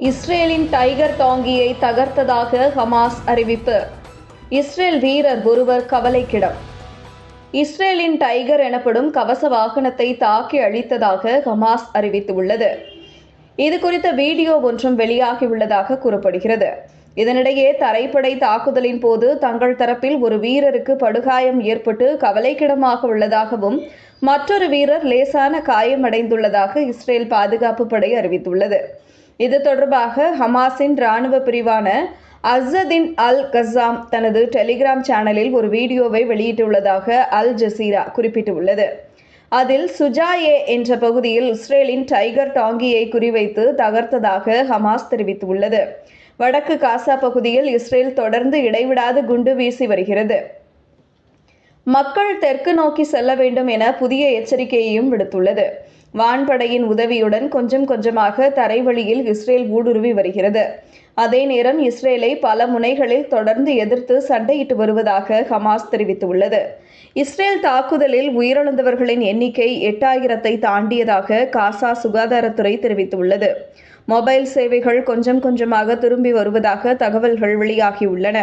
இஸ்ரேலின் டைகர் டாங்கியை தகர்த்ததாக ஹமாஸ் அறிவிப்பு. இஸ்ரேல் வீரர் ஒருவர் கவலைக்கிடம். இஸ்ரேலின் டைகர் எனப்படும் கவச வாகனத்தை தாக்கி அழித்ததாக ஹமாஸ் அறிவித்துள்ளது. இது குறித்த வீடியோ ஒன்றும் வெளியாகியுள்ளதாக கூறப்படுகிறது. இதனிடையே தரைப்படை தாக்குதலின் போது தங்கள் தரப்பில் ஒரு வீரருக்கு படுகாயம் ஏற்பட்டு கவலைக்கிடமாக உள்ளதாகவும் மற்றொரு வீரர் லேசான காயமடைந்துள்ளதாக இஸ்ரேல் பாதுகாப்பு படை அறிவித்துள்ளது. இது தொடர்பாக ஹமாஸின் இராணுவ பிரிவான அஸ்ஸதின் அல் கசாம் தனது டெலிகிராம் சேனலில் ஒரு வீடியோவை வெளியிட்டுள்ளதாக அல் ஜசீரா குறிப்பிட்டுள்ளது. அதில் சுஜாயே என்ற பகுதியில் இஸ்ரேலின் டைகர் டாங்கியை குறிவைத்து தகர்த்ததாக ஹமாஸ் தெரிவித்துள்ளது. வடக்கு காசா பகுதியில் இஸ்ரேல் தொடர்ந்து இடைவிடாது குண்டு வீசி வருகிறது. மக்கள் தெற்கு நோக்கி செல்ல வேண்டும் என புதிய எச்சரிக்கையையும் விடுத்துள்ளது. வான்படையின் உதவியுடன் கொஞ்சம் கொஞ்சமாக தரைவழியில் இஸ்ரேல் ஊடுருவி வருகிறது. அதே நேரம் இஸ்ரேலை பல முனைகளில் தொடர்ந்து எதிர்த்து சண்டையிட்டு வருவதாக ஹமாஸ் தெரிவித்துள்ளது. இஸ்ரேல் தாக்குதலில் உயிரிழந்தவர்களின் எண்ணிக்கை எட்டாயிரத்தை தாண்டியதாக காசா சுகாதாரத்துறை தெரிவித்துள்ளது. மொபைல் சேவைகள் கொஞ்சம் கொஞ்சமாக திரும்பி வருவதாக தகவல்கள் வெளியாகியுள்ளன.